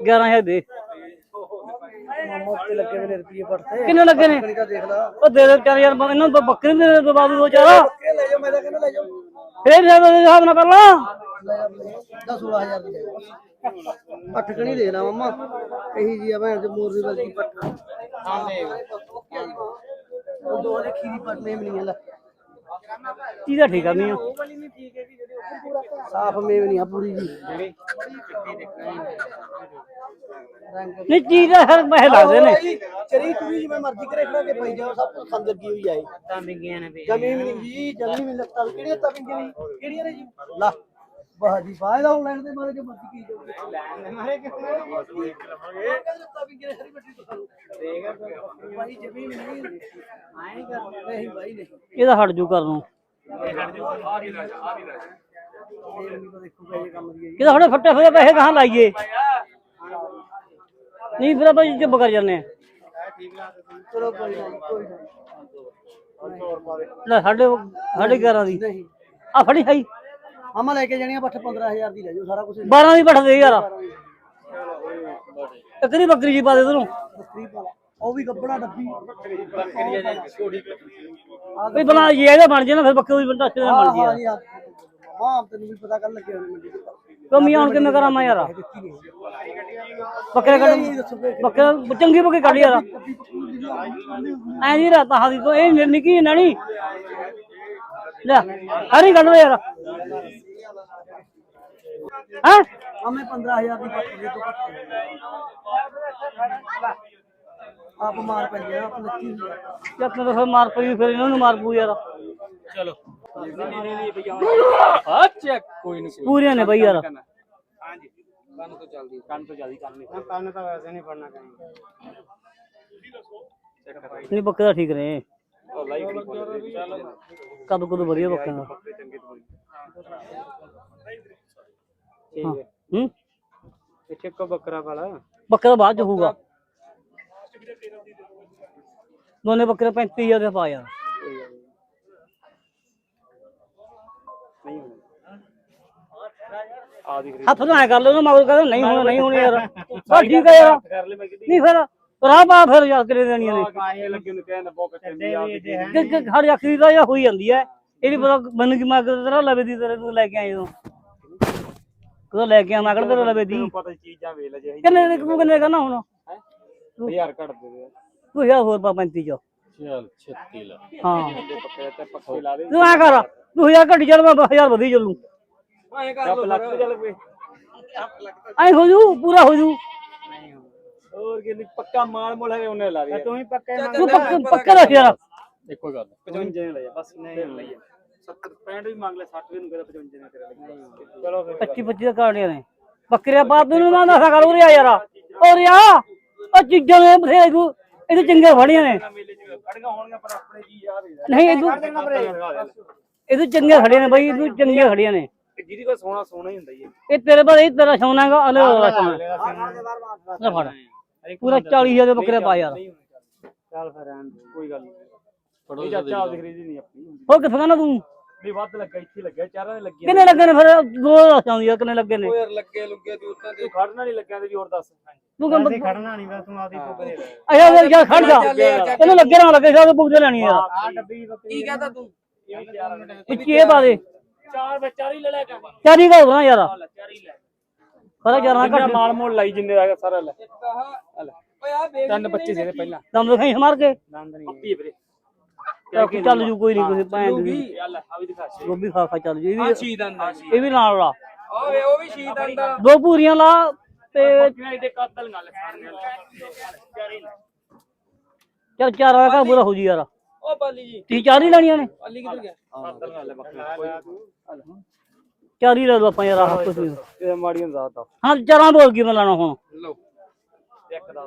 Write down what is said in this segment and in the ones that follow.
11000 ਦੇ। ਮਾਮਾ ਉੱਤੇ ਲੱਗੇ ਹੋਏ ਨੇ ਰੁਪਏ ਪੜਤੇ ਕਿੰਨੇ ਲੱਗੇ ਨੇ? ਕਣੀਕਾ ਦੇਖ ਲਾ ਉਹ ਦੇ ਦੇ 4000 ਇਹਨਾਂ ਨੂੰ ਤਾਂ ਬੱਕਰੀ ਦੇ ਦੇ ਬਾਬੂ ਦੋ ਚਾਰ। ਇਹ ਲੈ ਜਾਓ ਮੈਂ ਤਾਂ ਕਹਿੰਦਾ ਲੈ ਜਾਓ ਫੇਰ ਜੇ ਉਹਦੇ ਹਿਸਾਬ ਨਾਲ ਕਰ ਲਾ। ਲੈ ਜਾ 10 16000 ਦੀ ਲੈ ਜਾਓ ਅੱਠ ਕਣੀ ਦੇ ਲਾ ਮਾਮਾ। ਇਹੀ ਜੀ ਆ ਭੈਣ ਚ ਮੋਰ ਦੀ ਬਲਕੀ ਪੱਟ ਹਾਂ ਦੇ ਉਹ ਦੋ ਦੇ ਖੀਰੀ ਪੱਟਨੇ ਵੀ ਨਹੀਂ ਲੈ ਚੀਜ਼ਾਂ ਠੀਕ ਆ ਮੀਆਂ। ਸਾਫ਼ ਮੇਵ ਨਹੀਂ ਆ ਪੂਰੀ ਜੀ। ਨਹੀਂ ਚੀਜ਼ ਦਾ ਹਰ ਪੈਸੇ ਲੱਗਦੇ ਨੇ। ਚਰੀ ਤੂੰ ਵੀ ਜਿਵੇਂ ਮਰਜ਼ੀ ਕਰੇ ਖੜਾ ਕੇ ਪਈ ਜਾਓ ਸਭ ਕੁਝ ਖੰਦਰ ਕੀ ਹੋਈ ਆਏ ਤਾਂ ਵਿੰਗੀਆਂ ਨੇ ਵੀ ਜਮੀ ਵੀ ਨਹੀਂ ਜੀ ਜਮੀ ਵੀ ਲੱਤਾਂ ਕਿਹੜੀਆਂ ਤਾਂ ਵੀ ਨਹੀਂ ਕਿਹੜੀਆਂ ਨੇ ਜੀ? ਲਾ। ਵਾਹ ਜੀ ਵਾਹ ਇਹਦਾ ਲੈਣ ਦੇ ਮਾਰੇ ਜੋ ਮਰਜ਼ੀ ਕੀ ਜਾਓ। ਲੈਣ ਦੇ ਮਾਰੇ ਕਿਉਂ ਲੱਤਾਂ ਵੀ ਕਿਹੜੇ ਹਰੀ ਬੱਟੀ ਤੋਂ ਦੇਗਾ ਭਾਈ ਜਮੀ ਵੀ ਨਹੀਂ ਆਏ ਨਹੀਂ ਕਰਦੇ ਨਹੀਂ ਭਾਈ ਨਹੀਂ। ਇਹਦਾ ਹਟ ਜੂ ਕਰ ਨੂੰ। ਇਹ ਨਹੀਂ ਤਾਂ ਦੇਖੋ ਇਹ ਕੰਮ ਦੀ। ਹੈ ਜੀ ਕਿਹਦਾ ਥੋੜੇ ਫੱਟੇ ਹੋਏ ਪੈਸੇ ਕਹਾਂ ਲਾਈਏ? ਨਹੀਂ ਫਿਰ ਆਪਾਂ ਚੁੱਪ ਕਰ ਜਾਂਦੇ ਆ ਚਲੋ ਕੋਈ ਨਾ ਜੀ, ਕੋਈ ਨਾ ਲੈ ਸਾਡੇ ਸਾਡੇ 11 ਦੀ। ਨਹੀਂ। ਆ ਫੜੀ ਹਾਈ ਮਾਮਾ ਲੈ ਕੇ ਜਾਣੀਆਂ ਬੱਠ 15000 ਦੀ ਲੈ ਜਾਓ ਸਾਰਾ ਕੁਝ 12 ਦੀ ਬੈਠ ਦੇ ਯਾਰ। ਇਤਨੀ ਬੱਕਰੀ ਜੀ ਪਾ ਦੇ ਤੈਨੂੰ। ਬੱਕਰੀ ਪਾਲਾ ਉਹ ਵੀ ਗੱਬੜਾ ਡੱਬੀ। ਵੀ ਬਣਾ ਜੇ ਇਹਦਾ ਬਣ ਜੇ ਨਾ ਫਿਰ ਬੱਕਰੀ ਦੀ ਦੱਸ ਦੇ ਹਾਂ ਬਣ ਹਾਂ ਜੀ ਜੀ ਹਾਂ ਮਾਂ ਤੈਨੂੰ ਵੀ ਪਤਾ ਕਰ ਲੱਗੇ ਹੋਣੇ ਮੰਡੀ ਚ ਕਮੀ ਹੁਣ ਕਿਵੇਂ ਕਰਾਂ ਮੈਂ ਯਾਰ ਦਿੱਤੀ ਨਹੀਂ ਬੱਕਰੇ ਕੱਢ ਇਹ ਦੱਸੋ ਕਿ ਬੱਕਰੇ ਚੰਗੀ ਬੱਕਰੀ ਕੱਢ ਯਾਰ ਐ ਨਹੀਂ ਰਾਤਾ ਹਾਦੀ ਤੋਂ ਇਹ ਨਿ- ਨਿੱਕੀ ਨਣੀ ਲੈ ਹਰੀ ਕੱਢ ਦੇ ਯਾਰ ਹਾਂ ਹਮੇ 15000 ਦੀ ਪੱਟ ਦੇ ਤੋਂ ਘੱਟ ਆਪ ਮਾਰ ਪੈਂਦੇ ਆ ਆਪ ਲੱਕੀ ਹੁੰਦੀ ਆ ਜਦ ਤੱਕ ਫਿਰ ਮਾਰ ਪਈ ਫਿਰ ਇਹਨਾਂ ਨੂੰ ਮਾਰ ਪੂ ਯਾਰ ਚਲੋ ਹਾਂ ਚੈੱਕ ਕੋਈ ਨਹੀਂ ਪੂਰੀਆਂ ਨੇ ਬਈ ਯਾਰ ਹਾਂਜੀ ਕੰਨ ਤੋਂ ਚੱਲਦੀ ਕੰਨ ਤੋਂ ਚੱਲਦੀ ਕੰਨ ਨਹੀਂ ਕੰਨ ਤਾਂ ਵੈਸੇ ਨਹੀਂ ਪੜਨਾ ਕਹੀਂ ਨਹੀਂ ਬੱਕਰਾ ਠੀਕ ਨੇ ਉਹ ਲਾਈ ਕਰੀ ਚਲੋ ਕਦ ਕਦ ਵਧੀਆ ਬੱਕਰਾ ਚੰਗੇ ਤੋਂ ਹਾਂ ਹੂੰ ਪਿੱਛੇ ਕੋ ਬੱਕਰਾ ਵਾਲਾ ਬੱਕਰਾ ਬਾਅਦ ਚ ਹੋਊਗਾ ਦੋਨੇ ਬੱਕਰੇ 35000 ਦੇ ਪਾ ਯਾਰ ਨਹੀਂ ਆ ਦੀ ਹੱਥ ਨਾਲ ਐਂ ਕਰ ਲਓ ਨਾ ਮਗਰ ਕਹਿੰਦਾ ਨਹੀਂ ਹੋਣਾ ਨਹੀਂ ਹੋਣੀ ਯਾਰ। ਬਸ ਠੀਕ ਹੈ ਯਾਰ। ਕਰ ਲੈ ਮੈਂ ਕਿਤੇ ਨਹੀਂ ਫਿਰ ਰਾਹ ਪਾ ਫਿਰ ਯਾਰ ਕਿਲੇ ਦੇਣੀਆਂ ਨੇ। ਆਏ ਲੱਗੇ ਨੂੰ ਕਹਿੰਦਾ ਬੋਕ ਚੰਦੀ ਆ ਕਿ ਕਿ ਹਰ ਅੱਖਰੀ ਦਾ ਜਾਂ ਹੋਈ ਜਾਂਦੀ ਹੈ। ਇਹ ਨਹੀਂ ਪਤਾ ਮੈਨੂੰ ਕੀ ਮੈਂ ਤੇਰਾ ਲਵੇ ਦੀ ਤੇਰੇ ਨੂੰ ਲੈ ਕੇ ਆਇਆ ਜਦੋਂ ਕਦੋਂ ਲੈ ਕੇ ਆ ਮੈਂ ਕਿਹੜਾ ਤੇਰਾ ਲਵੇ ਦੀ। ਪਤਾ ਚੀਜ਼ਾਂ ਵੇਖ ਲੈ ਜੇ ਕਿੰਨੇ ਤੂੰ ਕਿੰਨੇ ਕਹਿੰਦਾ ਹੁਣ? ਹਜ਼ਾਰ ਘੱਟ ਦੇ ਦੇ। ਤੂੰ ਯਾਰ ਹੋਰ ਪਾ 35 ਚ। ਚੱਲ 36 ਲਾ। ਹਾਂ। ਤੇ ਪੱਕੇ ਤੇ ਪੱਕੇ ਲਾ ਦੇ ਤੂੰ ਐ ਕਰ ਤੂੰ ਯਾਰ ਘੱਟ ਚੱਲ ਮੈਂ 1000 ਵਧੀ ਚੱਲੂ। ਐ ਕਰ ਲੱਖ ਤੇ ਚੱਲ ਪਏ ਐ ਹੋ ਜੂ ਪੂਰਾ ਹੋ ਜੂ। ਹੋਰ ਕਿ ਪੱਕਾ ਮਾਲ ਮੋਲ ਹੈ ਉਹਨੇ ਲਾ ਦੇ ਤੂੰ ਹੀ ਪੱਕੇ ਤੂੰ ਪੱਕਾ ਪੱਕਾ ਰੱਖ ਯਾਰ। ਇੱਕੋ ਗੱਲ। 55 ਨੇ ਲਿਆ ਬਸ ਨਹੀਂ ਲਈਏ। 70 65 ਵੀ ਮੰਗ ਲੈ 60 ਵੀ ਨੂੰ ਕਹਿੰਦਾ 55 ਨੇ ਤੇਰਾ ਲਈ ਚਲੋ ਫਿਰ। 25 25 ਦਾ ਕਾਰਡੀਆਂ ਨੇ। ਬੱਕਰੀਆਂ ਬਾਦ ਨੂੰ ਨਾ ਦੱਸਾ ਕਰ ਉਰੇ ਆ ਯਾਰ। ਉਰੇ ਆ। ਉਹ ਚੀਜ਼ਾਂ ਨੇ ਬਥੇਰੇ ਤੂੰ। ਇਹਦੇ ਚੰਗੇ ਫੜੀਆਂ ਨੇ ਮੇਲੇ ਚ ਖੜੀਆਂ ਹੋਣਗੀਆਂ ਪਰ ਆਪਣੇ ਜੀ ਆ ਦੇ ਨਹੀਂ ਇਹਦੇ ਇਹਦੇ ਚੰਗੇ ਖੜੀਆਂ ਨੇ ਬਾਈ ਇਹਦੇ ਚੰਗੀਆਂ ਖੜੀਆਂ ਨੇ ਜਿਹਦੀ ਕੋਈ ਸੋਨਾ ਸੋਨਾ ਹੀ ਹੁੰਦਾ ਹੀ ਇਹ ਤੇਰੇ ਬਾਰੇ ਇਹ ਤੇਰਾ ਸੋਨਾ ਹੈਗਾ ਅਲੇ ਵਾਲਾ ਸੋਨਾ ਲੈ ਫੜ ਪੂਰਾ 40000 ਦੇ ਬੱਕਰੇ ਪਾ ਯਾਰ ਚੱਲ ਫਿਰ ਰਹਿਣ ਦੇ ਕੋਈ ਗੱਲ ਨਹੀਂ ਫੜੋ ਚਾਚਾ ਆਪਦੀ ਖਰੀਦੀ ਨਹੀਂ ਆਪਣੀ ਹੋਰ ਕਿੱਥੇ ਨਾ ਤੂੰ ਵੀ ਵੱਧ ਲੱਗਾ ਇੱਥੇ ਲੱਗਿਆ ਚਾਰਾਂ ਦੇ ਲੱਗੀ ਕਿੰਨੇ ਲੱਗੇ ਨੇ ਫਿਰ? ਦੋ ਦੱਸ ਆਉਂਦੀ ਆ ਕਿੰਨੇ ਲੱਗੇ ਨੇ? ਯਾਰ ਲੱਗੇ ਲੁੱਗੇ ਤੂੰ ਉੱਤਾਂ ਤੇ ਖੜਨਾ ਨਹੀਂ ਲੱਗਿਆ ਤੇ ਵੀ ਹੋਰ ਦੱਸ। ਤੂੰ ਕਹਿੰਦਾ ਖੜਨਾ ਨਹੀਂ ਬਸ ਤੂੰ ਆਪਦੀ ਪੁੱਗ ਦੇ ਅਜਾ ਯਾਰ ਯਾਰ ਖੜ ਜਾ। ਇਹਨੂੰ ਲੱਗੇ ਨਾ ਲੱਗੇ ਸਾਹ ਪੁੱਛ ਲੈਣੀ ਯਾਰ ਆ ਡੱਬੀ ਕੀ ਕਹਤਾ ਤੂੰ? ਵਿੱਚ ਇਹ ਪਾ ਦੇ ਚਾਰ ਹੀ ਲੈ ਲੈ ਕੇ ਚਾਰੀ ਘਰ ਬਣਾ ਯਾਰ। ਚਾਰ ਲੈ। ਘੱਟ। ਮਾਲ ਮੋਲ ਲਾਈ ਜਿੰਨੇ ਆ ਸਾਰਾ ਲੈ। ਓਏ ਆ ਬੱਚੇ ਸੀ ਇਹਦੇ ਪਹਿਲਾਂ। ਦਮ ਦਿਖਾਈ ਮਾਰ ਕੇ। ਦੰਦ ਨਹੀਂ ਪੱਪੀ ਵੀਰੇ। ਚੱਲ ਜੂ ਕੋਈ ਨਹੀਂ ਕੋਈ ਭੈਣ ਦੀ। ਚੱਲ ਵੀ ਖਾ ਖਾ ਚੱਲ ਜੂ ਇਹ ਵੀ ਸ਼ੀਦਾਂ ਦਾ ਇਹ ਵੀ ਨਾਲ ਲਾ। ਓਏ ਉਹ ਵੀ ਸ਼ੀਦਾਂ ਦਾ ਦੋ ਪੂਰੀਆਂ ਲਾ ਤੇ ਚੱਲ ਚਾਰ ਵਾਲਾ ਕਾ ਬੁਰਾ ਹੋ ਜੀ ਯਾਰ। ਓ ਬਾਲੀ ਜੀ। ਤੀ ਚਾਰ ਹੀ ਲੈਣੀਆਂ ਨੇ। ਬਾਲੀ ਕਿੱਧਰ ਗਿਆ? ਕਾਤਲ ਨਾਲ ਬੱਕਰੀ ਚਾਰ ਹੀ ਲੈ ਲਓ ਆਪਾਂ ਯਾਰ ਆਹ ਕੁਝ ਇਹ ਮਾੜੀਆਂ ਜ਼ਾਤ ਹਾਂ ਚਾਰਾਂ ਬੋਲ ਕੇ ਮੈਂ ਲੈਣਾ ਹੁਣ। ਲਓ। 1 10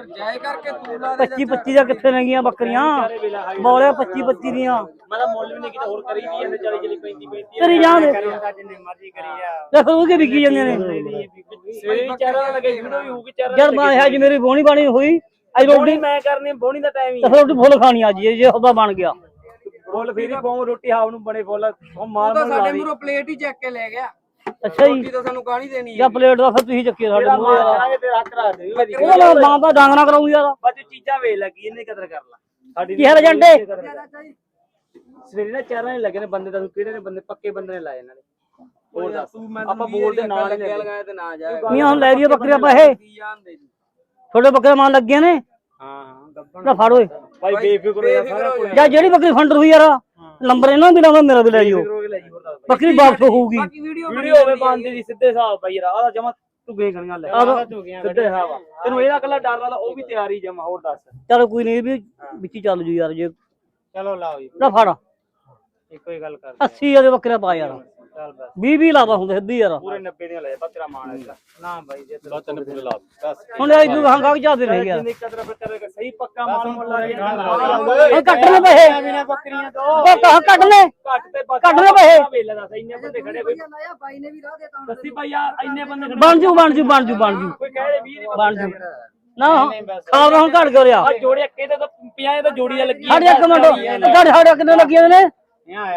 ਭਾਈ ਯਾਰ ਜਾਏ ਕਰਕੇ ਤੂੰ ਲਾ 25 25 ਦਾ ਕਿੱਥੇ ਲੰਗੀਆਂ ਬੱਕਰੀਆਂ? ਬੋਲਿਆ 25 25 ਦੀਆਂ। ਮੈਂ ਤਾਂ ਮੁੱਲ ਵੀ ਨਹੀਂ ਕੀਤਾ ਹੋਰ ਕਰੀ ਵੀ ਜਾਂਦੇ 40 40 35 35 ਕਰੀ ਜਾਣਦੇ ਜਿੰਨੇ ਮਰਜ਼ੀ ਕਰੀ ਆ। ਫਿਰ ਉਹ ਕੇ ਵਿਕੀ ਜਾਂਦੇ ਨੇ। ਸਵੇਰੇ ਚਾਰਾਂ ਲੱਗੇ ਵੀਡੀਓ ਵੀ ਹੋਊਗੀ ਚਾਰਾਂ ਜਦ ਮੈਂ ਅੱਜ ਮੇਰੀ ਬੋਣੀ ਬਾਣੀ ਹੋਈ। ਅੱਜ ਰੋਟੀ ਮੈਂ ਕਰਨੀ ਬੋਣੀ ਦਾ ਟਾਈਮ ਹੀ ਫਿਰ ਰੋਟੀ ਫੁੱਲ ਖਾਣੀ ਅੱਜ ਜੇ ਉਹਦਾ ਬਣ ਗਿਆ। ਫੁੱਲ ਫੇਰੀ ਪਾਉਂ ਰੋਟੀ ਹਾਵ ਨੂੰ ਬਣੇ ਫੁੱਲ। ਉਹ ਮਾਰ ਮਾਰ ਲਾ ਸਾਡੇ ਮੂਰੋਂ ਪਲੇਟ ਹੀ ਚੱਕ ਕੇ ਲੈ ਗਿਆ। ਅੱਛਾ ਜੀ। ਰੋਟੀ ਤਾਂ ਸਾਨੂੰ ਕਾਹਨੀ ਦੇਣੀ ਜਾਂ ਪਲੇਟ ਦਾ ਫਿਰ ਤੁਸੀਂ ਚੱਕੇ ਸਾਡੇ ਮੂਹਰੇ ਯਾਰ ਕਰਾਂਗੇ ਤੇ ਹੱਕ ਰੱਖ ਦੇ ਵੀ ਉਹਦਾ ਨਾਲ ਮਾਂ ਦਾ ਡਾਂਗ ਨਾ ਕਰਾਉਂ ਯਾਰ। ਬਸ ਚੀਜ਼ਾਂ ਵੇਚ ਲੱਗੀ ਇਹਨੇ ਕਦਰ ਕਰ ਲਾ ਸਾਡੀ ਕੀ ਹਾਲ ਹੈ ਜੰਟੇ? ਸਵੇਰੇ ਨਾ ਚਾਰਾਂ ਨੇ ਲੱਗੇ ਨੇ ਬੰਦੇ ਤਾਂ ਕਿਹੜੇ ਨੇ ਬੰਦੇ? ਪੱਕੇ ਬੰਦੇ ਨੇ ਲਾਏ ਇਹਨਾਂ ਨੇ। ਹੋਰ ਦੱਸ ਆਪਾਂ ਬੋਲਦੇ ਨਾਲ ਹੀ ਲੱਗਿਆ ਲੱਗੇ ਲਗਾਇਆ ਤੇ ਨਾ ਜਾਏ ਮੀਆਂ ਹੁਣ ਲੈ ਲਈਏ ਬੱਕਰੀਆਂ ਪੈਸੇ। ਕੀ ਜਾਣਦੇ ਜੀ? ਛੋਟੇ ਬੱਕਰੇ ਮਾਨ ਲੱਗੇ ਨੇ? ਹਾਂ ਹਾਂ ਗੱਬਣ। ਨਾ ਫੜ ਓਏ। ਭਾਈ ਬੇਫਿਕਰ ਹੋ ਜਾ ਸਾਰਾ ਕੁਝ। ਜਾਂ। ਜਿਹੜੀ ਬੱਕਰੀ ਫੰਡਰ ਹੋਈ ਯਾਰ ਨੰਬਰ ਇਹਨਾਂ ਵੀ ਲਾਉਂਦਾ ਮੇਰਾ ਵੀ ਲੈ ਜਿਓ। ਬੇਫਿਕਰ ਲੈ ਜੀ ਹੋਰ ਦੱਸ ਬੱਕਰੀ ਵਾਪਸ ਹੋਊਗੀ। ਵੀਡੀਓ ਹੋਵੇ ਬੰਦੇ ਦੀ ਸਿੱਧੇ ਹਿਸਾਬ ਭਾਈ ਯਾਰ ਆਹ ਜਮਾ ਤੂੰ ਗਣੀਆਂ ਲੈ ਸਿੱਧੇ ਹਿਸਾਬ। ਤੈਨੂੰ ਇਹਦਾ ਕੱਲਾ ਡਰ ਵਾਲਾ ਉਹ ਵੀ ਤਿਆਰੀ ਜਮਾ ਹੋਰ ਦੱਸ। ਚਲ ਕੋਈ ਨਹੀਂ ਵੀ ਵਿੱਚ ਹੀ ਚੱਲ ਜੂ ਯਾਰ ਜੇ ਚਲੋ ਲਾਓ ਜੀ। ਨਾ ਫੜ। ਇੱਕੋ ਹੀ ਗੱਲ ਕਰ 80 ਦੇ ਬੱਕਰੇ ਪਾ ਯਾਰ। ਚੱਲ ਬਸ। 20 20 ਲਾਵਾ ਹੁੰਦੇ ਸਿੱਧੀ ਯਾਰ। ਪੂਰੇ 90 ਦੀਆਂ ਲੈ ਬਸ ਤੇਰਾ ਮਾਣ ਹੈ ਨਾ ਭਾਈ ਜੇ ਬਸ ਤੈਨੂੰ ਪੂਰੇ ਲਾ ਬਸ। ਹੁਣ ਇਹ ਤੂੰ ਹੰਗਾ ਜਾਂਦੇ ਨਹੀਂ ਯਾਰ ਜਿੰਨੀ ਕਦਰ ਫਿਰ ਕਰੇਗਾ ਸਹੀ ਪੱਕਾ ਮਾਲ ਮੁੱਲ ਲਾ ਕੇ ਇਹ ਕੱਟ ਲੈ ਪੈਸੇ। ਬਿਨਾ ਬੱਕਰੀਆਂ ਉਹ ਕਹ ਕੱਟ ਲੈ। ਘੱਟ ਤੇ ਬਸ ਕੱਢ ਲੈ ਪੈਸੇ। ਵੇਲੇ ਦਾ ਇੰਨੇ ਬੰਦੇ ਖੜੇ ਕੋਈ ਲਾਇਆ ਬਾਈ ਨੇ ਵੀ ਰਾਹ ਦੇਤਾ ਦੱਸੀ ਭਾਈ ਆ ਇੰਨੇ ਬੰਦੇ ਖੜੇ ਬਣ ਜੂ ਬਣ ਜੂ ਬਣ ਜੂ ਬਣ ਜੂ। ਕੋਈ ਕਹੇ 20 ਦੀ ਬਣ ਜੂ। ਨਾ ਖਾਲ ਹੁਣ ਘਟ ਗਿਆ ਰਿਆ ਆ। ਜੋੜੇ ਕਿਤੇ ਤਾਂ 50 ਤਾਂ ਜੋੜੀਆਂ ਲੱਗੀਆਂ ਸਾਡੇ ਇੱਕ ਮਿੰਟ ਸਾਡੇ ਸਾਡੇ ਕਿੰਨੇ ਲੱਗੀਆਂ ਨੇ?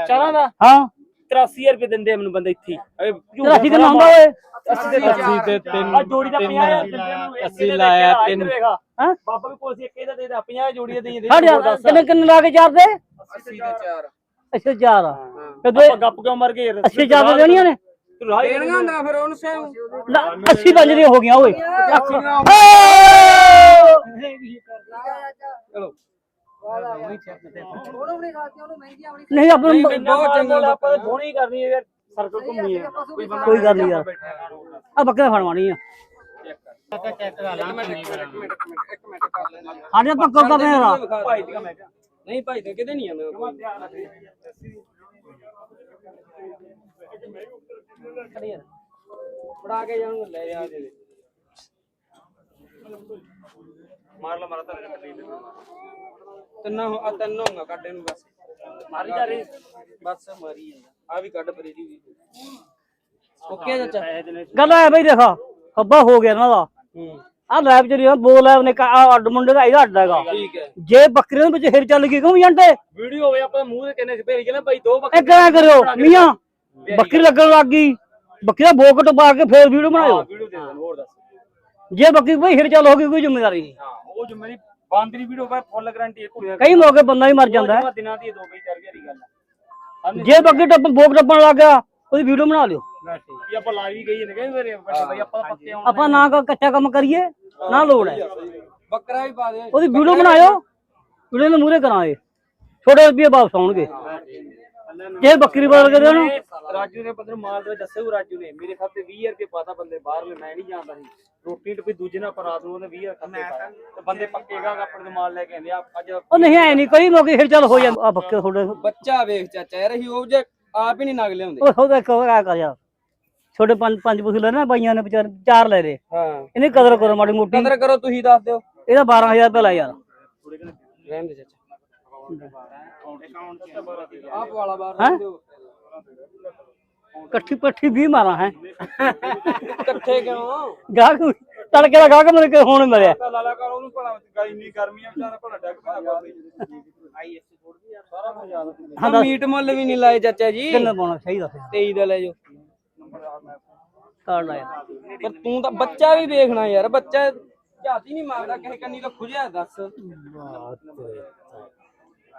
ਚਾਰਾਂ ਦਾ? ਹਾਂ 83 ਰੁਪਏ ਦਿੰਦੇ ਆ ਮੈਨੂੰ ਬੰਦੇ ਇੱਥੇ। ਤੇਰਾ ਅਸੀਂ ਕਿੰਨਾ ਹੁੰਦਾ ਓਏ। 80 ਤੇ 3 ਆ ਜੋੜੀ ਦਾ 50 80 ਲਾਇਆ 3 ਹਾਂ? ਬਾਬਾ ਵੀ ਕੋਲ ਸੀ ਇੱਕ ਇਹਦਾ ਦੇ? ਦੇ 50 ਜੋੜੀਆਂ ਦੇ ਦੇ। ਕਿੰਨੇ ਕਿੰਨੇ ਲਾ ਕੇ ਚਾਰ ਦੇ 80 ਦੇ 4 ਅੱਛਾ ਚਾਰ ਆ। ਤੇ ਆਪਾਂ ਗੱਪ ਕਿਉਂ ਮਰ ਗਏ? ਅੱਛੀ ਚਾਰ ਦੇਣੀਆਂ ਨੇ। ਦੇਣਗਾ ਹੁੰਦਾ ਫਿਰ ਉਹਨੂੰ ਨਾ 80 ਪੰਜ ਦੀਆਂ ਹੋ ਗਈਆਂ ਓਏ। ਚਲੋ। ਉਹਨੂੰ ਨਹੀਂ ਖਾਤੀ ਉਹਨੂੰ ਮਹਿੰਗੀਆਂ ਬਣੀ ਨਹੀਂ ਆਪਾਂ ਨੂੰ ਬਹੁਤ ਚੰਗਾ ਆਪਾਂ ਤਾਂ ਬੋਣੀ ਕਰਨੀ ਹੈ ਯਾਰ ਸਰਕਲ ਘੁੰਮੀ ਹੈ ਕੋਈ ਗੱਲ ਨਹੀਂ ਯਾਰ ਆ। ਬੱਕਰਾ ਫੜਵਾਣੀ ਆ ਸਾਡੇ ਪੱਕਾ ਤਾਂ ਮੇਰਾ ਭਾਈ ਦੀ ਮੈਂ ਨਹੀਂ ਭਾਈ ਤੇ ਕਿਤੇ ਨਹੀਂ ਆਉਂਦਾ ਕੋਈ। ਫੜਾ ਕੇ ਜਾਣ ਲੈ ਜਾ। ਦੇ ਮਾਰ ਲਾ ਮਾਰਾ ਤਾਂ ਕੱਢੀ ਦੇ ਤਿੰਨਾਂ ਹੋ- ਆ ਤਿੰਨੋਂ ਹੋਗਾ ਕੱਢੇ ਨੂੰ ਬਸ। ਮਾਰੀ ਜਾ ਰਹੀ। ਬਸ ਮਾਰੀ ਜਾਂਦਾ। ਆ ਵੀ ਕੱਢ ਪਰੇ ਦੀ ਵੀ। ਓਕੇ ਚਾਚਾ। ਗੱਲ ਆ ਬਈ ਦੇਖਾ ਖੱਬਾ ਹੋ ਗਿਆ ਇਹਨਾਂ ਦਾ। ਹੂੰ। ਆ ਲੈਬ ਚ ਰਿਹਾ ਬੋ ਲੈਬ ਨੇ ਆ ਅੱਡ ਮੁੰਡੇ ਦਾ ਇਹਦਾ ਅੱਡ ਹੈਗਾ। ਠੀਕ ਹੈ। ਜੇ ਬੱਕਰੀਆਂ ਦੇ ਵਿੱਚ ਹਿਰ ਚੱਲ ਗਈ ਕਿਉਂ ਜੰਟੇ ਵੀਡੀਓ ਹੋਵੇ ਆਪਾਂ ਮੂੰਹ ਤੇ ਕਿੰਨੇ ਭੇਜ ਕੇ ਨਾ ਭਾਈ ਦੋ ਬੱਕਰੇ ਇਹ ਕਿਆ ਕਰਿਓ ਮੀਆਂ ਬੱਕਰੀ ਲੱਗਣ ਲੱਗ ਗਈ। ਬੱਕਰੀ ਦਾ ਬੋਕਟ ਪਾ ਕੇ ਫੇਰ ਵੀਡੀਓ ਬਣਾਇਓ। ਵੀਡੀਓ ਦੇ ਦੇਣ ਹੋਰ ਦੱਸ। ਜੇ ਬੱਕਰੀ ਕੋਈ ਹਿਰ ਚੱਲ ਹੋ ਗਈ ਕੋਈ ਜ਼ਿੰਮੇਵਾਰੀ ਨਹੀਂ। ਹਾਂ। ਉਹ ਜੋ ਮੇਰੀ ਬਾਂਦਰੀ ਵੀਡੀਓ ਪਾ ਫੁੱਲ ਗਾਰੰਟੀ ਹੈ ਕੁੜੀਆਂ ਕਈ ਮੌਕੇ ਬੰਦਾ ਵੀ ਮਰ ਜਾਂਦਾ ਹੈ। ਦਿਨਾਂ ਦੀ ਦੋ ਬਈ ਚਾਰ ਵਾਰੀ ਗੱਲ ਹੈ। ਜੇ ਬੱਕਰੀ ਟੱਪ ਬੋਕ ਟੱਪਣ ਲੱਗ ਗਿਆ ਉਹਦੀ ਵੀਡੀਓ ਬਣਾ ਲਿਓ। ਇਹ ਆਪਾਂ ਲਾਈ ਵੀ ਗਈ ਨੇ ਕਹਿੰਦੇ ਮੇਰੇ ਆਪਾਂ ਆਉਣ ਆਪਾਂ ਨਾ ਕੋਈ ਕੱਚਾ ਕੰਮ ਕਰੀਏ ਨਾ ਲੋੜ ਹੈ। ਬੱਕਰਾ ਵੀ ਪਾ ਦੇ ਉਹਦੀ ਵੀਡੀਓ ਬਣਾਇਓ ਵੀਡੀਓ ਦੇ ਮੂਹਰੇ ਕਰਾਂਗੇ। ਛੋਟੇ ਰੁਪਏ ਵਾਪਸ ਆਉਣਗੇ। ਜੇ ਬੱਕਰੀ ਬਦਲ ਕੇ ਦੇਣ ਰਾਜੂ ਨੇ ਬੰਦੇ ਨੂੰ ਮਾਲ ਦੇ ਦੱਸੇ ਉਹ ਰਾਜੂ ਨੇ। ਮੇਰੇ ਖਾਤੇ 20 ਰੁਪਏ ਪਾਤਾ ਬੰਦੇ ਬਾਹਰ ਮੈਂ ਨਹੀਂ ਜਾਣਦਾ ਸੀ। ਰੋਟੀ ਟੁਪੀ ਦੂਜੇ ਨਾਲ ਪਰ ਰਾਤ ਨੂੰ ਉਹਨੇ 20 ਖਾਤੇ ਪਾਇਆ ਤੇ ਬੰਦੇ ਪੱਕੇਗਾ ਆਪਣੇ ਮਾਲ ਲੈ ਕੇ ਆਂਦੇ ਆ ਅੱਜ ਉਹ ਨਹੀਂ ਐ ਨਹੀਂ ਕਈ ਮੌਕੇ ਹਿਰ ਚੱਲ ਹੋ ਜਾਂਦਾ ਆ ਬੱਕਰੇ ਤੁਹਾਡੇ ਬੱਚਾ ਵੇਖ ਚਾਚਾ ਯਾਰ ਅਸੀਂ ਉਹ ਜੇ ਆਪ ਹੀ ਨਹੀਂ ਨਗ ਲਿਆਉਂਦੇ। ਉਹ ਉਹਦਾ ਕਰ ਯਾਰ। ਛੋਟੇ ਪੰਜ ਪੰਜ ਪੁੱਛ ਲੈ ਨਾ ਬਾਈਆਂ ਨੇ ਵਿਚਾਰ ਚਾਰ ਲੈ ਰੇ ਹਾਂ। ਇਹਨੇ ਕਦਰ ਕਰੋ ਮਾੜੀ ਮੋਟੀ। ਕਦਰ ਕਰੋ ਤੁਸੀਂ ਦੱਸ ਦਿਓ। ਇਹਦਾ 12000 ਰੁਪਏ ਲੈ ਯਾਰ। ਰਹਿਣ ਦੇ ਚਾਚਾ। ਆਪ ਵਾਲਾ ਬਾਹਰ ਦਿਓ। ਇਕੱਠੀ ਪੱਠੀ 20 ਮਾਰਾਂ ਹੈ। ਇਕੱਠੇ ਕਿਉਂ? ਗਾਹਕ ਤੜਕੇ ਦਾ ਗਾਹਕ ਮੇਰੇ ਕੋਲ ਹੁਣ ਮਰਿਆ ਲਾਲਾ ਕਰ ਉਹਨੂੰ ਭਲਾ ਇੰਨੀ ਗਰਮੀ ਆ ਵਿਚਾਰਾ ਭਲਾ ਡੱਗ ਪਾ ਆਈ ਐਸ ਥੋੜੀ ਯਾਰ ਸਾਰਾ ਕੁਝ ਯਾਦ ਹਾਂ ਆ ਮੀਟ ਮੁੱਲ ਵੀ ਨਹੀਂ ਲਾਏ ਚਾਚਾ ਜੀ। ਕਿੰਨਾ ਪਾਉਣਾ? ਸਹੀ ਦੱਸ। 23 ਦਾ ਲੈ ਜਾਓ। ਕਾਰਡ ਲਾਇਆ। ਪਰ ਤੂੰ ਤਾਂ ਬੱਚਾ ਵੀ ਵੇਖਣਾ ਯਾਰ ਬੱਚਾ ਝਾਤੀ ਨਹੀਂ ਮਾਰਦਾ ਕਿਸੇ ਕੰਨੀ ਤਾਂ ਖੁਜਿਆ ਦੱਸ।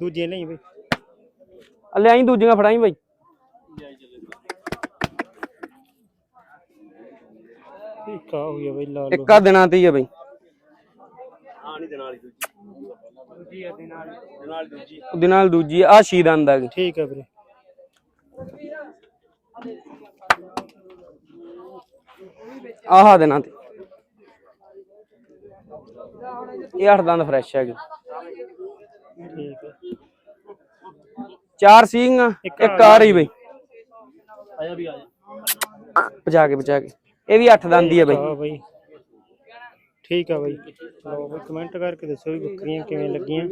ਦੂਜੇ ਲਈ ਬਾਈ। ਆ ਲੈ ਆਈ ਦੂਜੀਆਂ ਫੜਾਈ ਬਾਈ। ਠੀਕ ਆ ਹੋਈ ਆ ਬਾਈ ਲਾ ਲਓ। ਇੱਕਾ ਦਿਨਾਂ ਤੇ ਹੀ ਆ ਬਾਈ। ਉਹਦੇ ਨਾਲ ਦੂਜੀ। ਆ ਛੀ ਦੰਦ ਆ ਗਈ ਠੀਕ ਹੈ ਵੀਰੇ। ਆਹ ਦੇ। ਨਾਲ ਤੇ ਇਹ ਅੱਠ ਦੰਦ ਫਰੈਸ਼ ਹੈਗੀ। ਠੀਕ ਹੈ। ਚਾਰ ਸਿੰਘਾਂ ਇੱਕ ਇੱਕ ਆ ਰਹੀ ਬਈ। ਆਇਆ ਵੀ ਆ ਜਾ ਬਚਾ ਕੇ ਬਚਾ ਕੇ। ਇਹ ਵੀ ਅੱਠ ਦੰਦ ਹੀ ਆ ਬਈ। ਹਾਂ ਬਾਈ। ਠੀਕ ਆ ਬਾਈ। ਲਓ ਬਾਈ ਕਮੈਂਟ ਕਰਕੇ ਦੱਸੋ ਵੀ ਬੱਕਰੀਆਂ ਕਿਵੇਂ ਲੱਗੀਆਂ।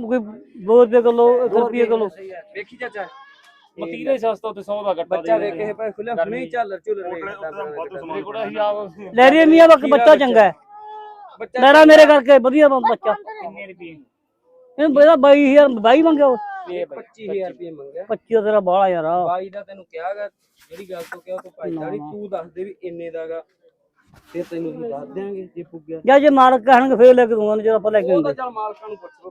ਕੋਈ 2 ਰੁਪਏ ਕਿਲੋ 1 ਰੁਪਏ ਕਿਲੋ। ਵੇਖੀ ਚਾਚਾ ਮਤੀਰੇ ਸਸਤਾ ਤੇ 100 ਦਾ ਗੱਟਾ ਬੱਚਾ ਵੇਖ ਕੇ ਭਾਵੇਂ ਖੁੱਲੇ ਹੁਣੇ ਹੀ ਝਾਲਰ ਝੁਲਰ ਵੇਖਦਾ ਮੇਰੇ ਕੋਲ ਅਸੀਂ ਆਪ ਲੈ ਰਹੀ ਮੀਆਂ ਬੱਕ ਬੱਚਾ ਚੰਗਾ ਹੈ। ਲੈਣਾ ਮੇਰੇ ਕਰਕੇ ਵਧੀਆ ਬ- ਬੱਚਾ। ਕਿੰਨੇ ਰੁਪਏ? ਇਹਨੂੰ ਬੜਾ 22000 22 ਮੰਗਿਆ ਉਹ। 25000 ਰੁਪਏ ਮੰਗਿਆ। 25 ਦਾ ਤੇਰਾ ਬਾਹਲਾ ਯਾਰ ਆ। ਬਾਈ ਦਾ ਤੈਨੂੰ ਕਿਹਾਗਾ ਜਿਹੜੀ ਗੱਲ ਤੋਂ ਕਿਹਾ ਤੂੰ ਭਾਈ ਦਾੜੀ ਤੂੰ ਦੱਸ ਦੇ ਵੀ ਇੰਨੇ ਦਾਗਾ ਫਿਰ ਤੈਨੂੰ ਦੱਸ ਦਿਆਂਗੇ ਜੇ ਪੁੱਗਿਆ। ਜਾਂ ਜੇ ਮਾਲਕ ਕਹਿਣਗੇ ਫੇਰ ਲੈ ਕੇ ਦੂੰਗਾ ਜਦੋਂ ਆਪਾਂ ਲੈ ਕੇ ਉਹ ਤਾਂ ਆਉਂਦੇ। ਚੱਲ ਮਾਲਕਾਂ ਨੂੰ ਪੁੱਛ ਲਓ।